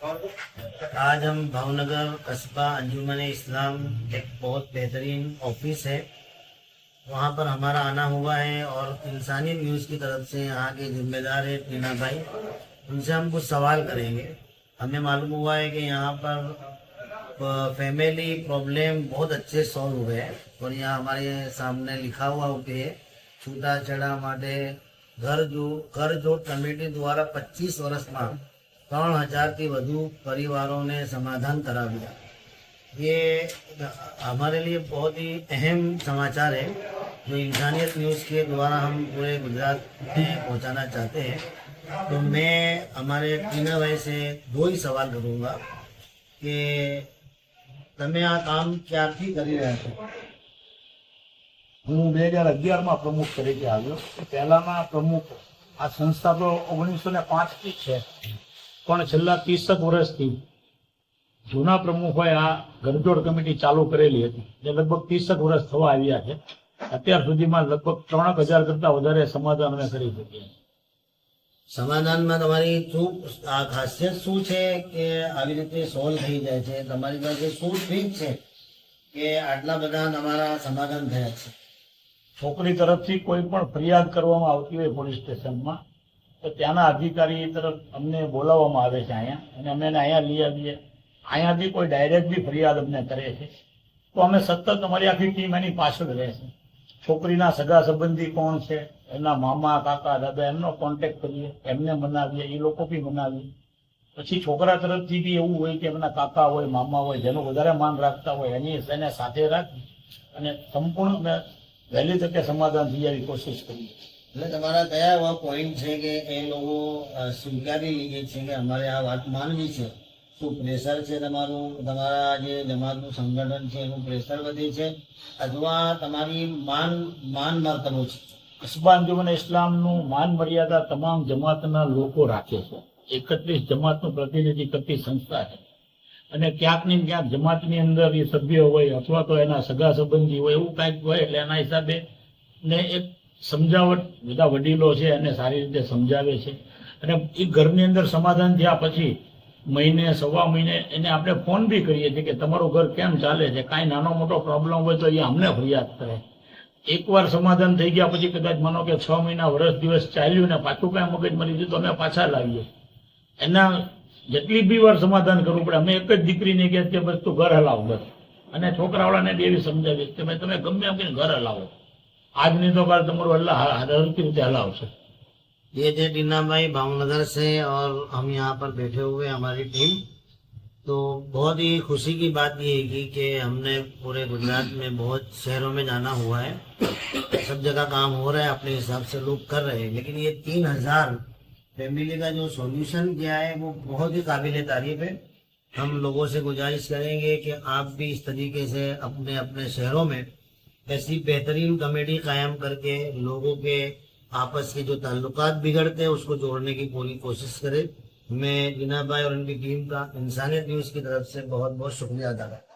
आज हम भावनगर, कस्बा, अंजुमन, इस्लाम, एक बहुत बेहतरीन ऑफ़िस है। वहाँ पर हमारा आना हुआ है और इंसानी न्यूज़ की तरफ़ से यहाँ के जिम्मेदार है टीना भाई। उनसे हम कुछ सवाल करेंगे। हमें मालूम हुआ है कि यहाँ पर फैमिली प्रॉब्लम बहुत अच्छे सॉल्व हुए हैं और यहाँ हमारे सामने लिखा हुआ होते है छूटा चढ़ा माटे घर जो घर जो कमेटी द्वारा 25 वर्ष में ત્રણ હજારથી વધુ પરિવારોને સમાધાન કરાવ્યા ये हमारे लिए बहुत ही अहम समाचार है जो इंसानियत न्यूज़ के द्वारा हम पूरे गुजरात में पहुंचाना चाहते हैं तो मैं हमारे टीना भाई से दो ही सवाल करूंगा कि તમે આ કામ ક્યારથી કરી રહ્યા છો હું બે હજાર અગિયારમાં પ્રમુખ તરીકે આવ્યો પહેલાના પ્રમુખ આ સંસ્થા તો ઓગણીસો ને પાંચથી છે પણ છેલ્લા ત્રીસક વર્ષથી જૂના પ્રમુખોએ આ ગરજોડ કમિટી ચાલુ કરેલી હતી. જે લગભગ ત્રીસક વર્ષ થવા આવ્યા છે. અત્યાર સુધીમાં લગભગ ત્રણક હજાર કરતા વધારે સમાધાન અમે કરી શકીએ સમાધાનમાં તમારી શું આ ખાસિયત શું છે કે આવી રીતે સોલ્વ થઈ જાય છે? તમારી પાસે શું ટ્રીક છે કે આટલા બધા તમારા સમાધાન થયા છે? છોકરી તરફથી કોઈ પણ ફરિયાદ કરવામાં આવતી હોય પોલીસ સ્ટેશનમાં તો ત્યાંના અધિકારી તરફ અમને બોલાવવામાં આવે છે અહીંયા, અને અમે એને અહીંયા લઈ આવીએ. અહીંયાથી કોઈ ડાયરેક્ટ બી ફરિયાદ અમને કરે છે. તો અમે સતત અમારી આખી ટીમ એની પાછળ રહે છે. છોકરીના સગા સંબંધી કોણ છે, એના મામા, કાકા, દાદા, એમનો કોન્ટેક્ટ કરીએ, એમને મનાવીએ એ લોકો બી મનાવીએ. પછી છોકરા તરફથી બી એવું હોય કે એમના કાકા હોય, મામા હોય, જેનું વધારે માન રાખતા હોય, એની એને સાથે રાખી અને સંપૂર્ણ વહેલી તકે સમાધાન થઈ જાય એવી કોશિશ કરીએ. એટલે તમારા કયા એવા પોઈન્ટ છે કે એ લોકો સ્વીકારી લીધે છે કે અમારે આ વાત માનવી છે? શું પ્રેશર છે તમારું? તમારા જે જમાતનું સંગઠન છે, એનું પ્રેશર વધે છે? અથવા તમારી માન માન મર્તબો છે? કસ્બા અંજુમન ઇસ્લામનું માન મર્યાદા તમામ જમાતના લોકો રાખે છે. એકત્રીસ જમાતનું પ્રતિનિધિ કરતી સંસ્થા છે. અને ક્યાંક ને ક્યાંક જમાતની અંદર એ સભ્ય હોય અથવા તો એના સગા સંબંધી હોય, એવું કાંઈક હોય એટલે એના હિસાબે ને એક સમજાવટ, બધા વડીલો છે એને સારી રીતે સમજાવે છે. અને એ ઘરની અંદર સમાધાન થયા પછી મહિને, સવા મહિને એને આપણે ફોન બી કરીએ છીએ કે તમારું ઘર કેમ ચાલે છે? કાંઈ નાનો મોટો પ્રોબ્લેમ હોય તો એ અમને ફરિયાદ કરે. એકવાર સમાધાન થઈ ગયા પછી કદાચ માનો કે છ મહિના, વર્ષ, દિવસ ચાલ્યું ને પાછું કાંઈ મગજ મરી ગયું તો અમે પાછા લાવીએ. એના જેટલી બી વાર સમાધાન કરવું પડે. અમે એક જ દીકરીને કહે કે બસ તું ઘર હલાવ બસ. અને છોકરાવાળાને બી એવી સમજાવીએ કે ભાઈ તમે ગમે એમ ઘર હલાવો. આજ નહીં તો કાલ તમારું અલ્લાહ હરકી રીતે હલાવશે ये थे टीना भाई भावनगर से और हम यहाँ पर बैठे हुए हैं, हमारी टीम तो बहुत ही खुशी की बात ये है कि, कि हमने पूरे गुजरात में बहुत शहरों में जाना हुआ है सब जगह काम हो रहा है अपने हिसाब से लोग कर रहे हैं लेकिन ये तीन हजार फैमिली का जो सॉल्यूशन किया है वो बहुत ही काबिल तारीफ है हम लोगों से गुजारिश करेंगे कि आप भी इस तरीके से अपने अपने शहरों में ऐसी बेहतरीन कमेटी कायम करके लोगों के आपस के जो ताल्लुक बिगड़ते हैं, उसको जोड़ने की पूरी कोशिश करें मैं जीना भाई और उनकी टीम का इंसानियत न्यूज़ की तरफ़ से बहुत बहुत शुक्रिया अदा करता।